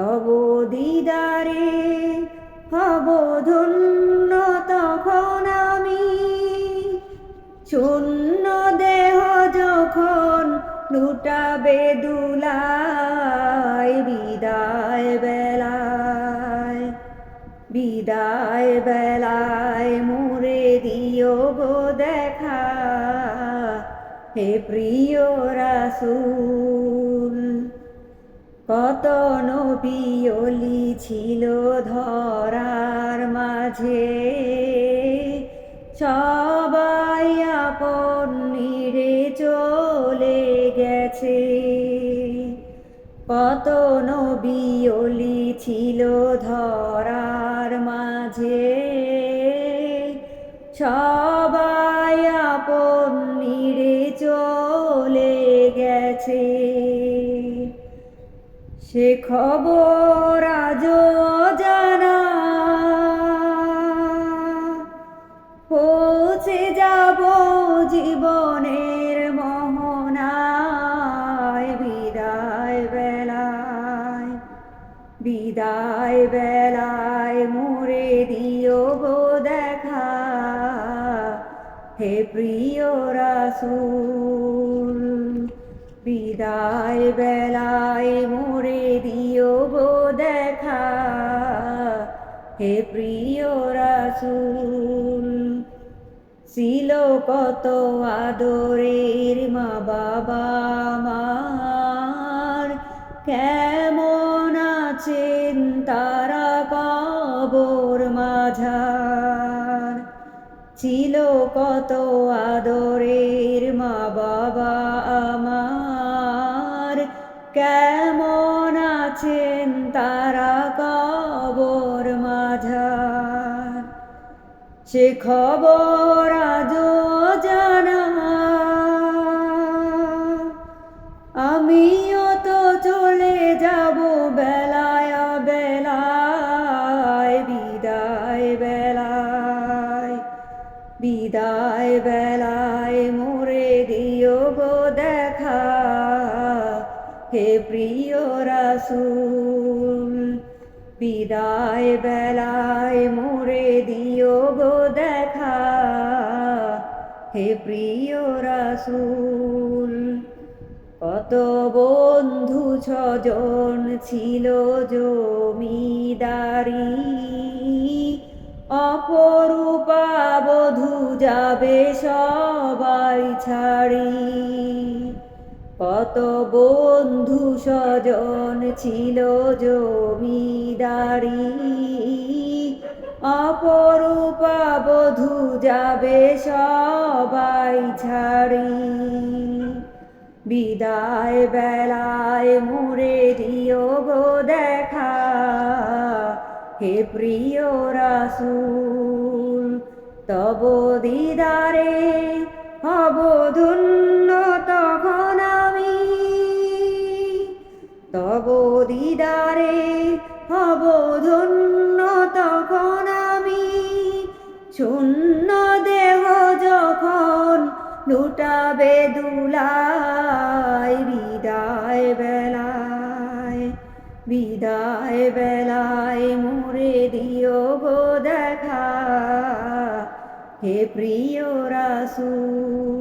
তব দিদারে, হব ধন্য তখন আমি। শূন্য দেহ যখন লুটাবে দুলায়, বিদায় বেলায় বিদায় বেলায় মোরে দিও গো দেখা। হে প্রিয় রাসূল কত নবিয়লি ছিল ধরার মাঝে। সবাই আপন নিরে চলে গেছে। কত নবিয়লি ছিল ধরার মাঝে। সবাই আপন নিরে সে খবর আজ জানা পৌঁছে যাব জীবনের মোহনায়। বিদায় বেলায় বিদায় বেলায় মোরে দিও গো দেখা। হে প্রিয় রাসূল বিদায় বেলায় মোরে দিও গো দেখা। হে প্রিয় রাসূল, ছিল কত আদরের মা বাবা মার কেমন আছেন তারা কবর মাঝার। ছিল কত আদরের মা বাবা কেমন আছেন তারা কবর মাঝার? সে খবর হে প্রিয় রাসূল, বিদায় বেলায় মোরে দিও গো দেখা। হে প্রিয় রাসূল, কত বন্ধু ছজন ছিল জমিদারি। অপরূপা বধূ যাবে সবাই ছাড়ি। কত বন্ধু স্বজন ছিল জমিদারি। অপরূপা বধূ যাবে সবাই ছাড়ি বিদায় বেলায় মুরে দিও গো দেখা। হে প্রিয় রাসূল, তব দিদারে হব দিদারে হব ধন্য তখন আমি শূন্য দেহ যখন লুটাবে দুলায়, বিদায় বেলায় বিদায় বেলায় মোরে দিও গো দেখা। হে প্রিয় রাসূল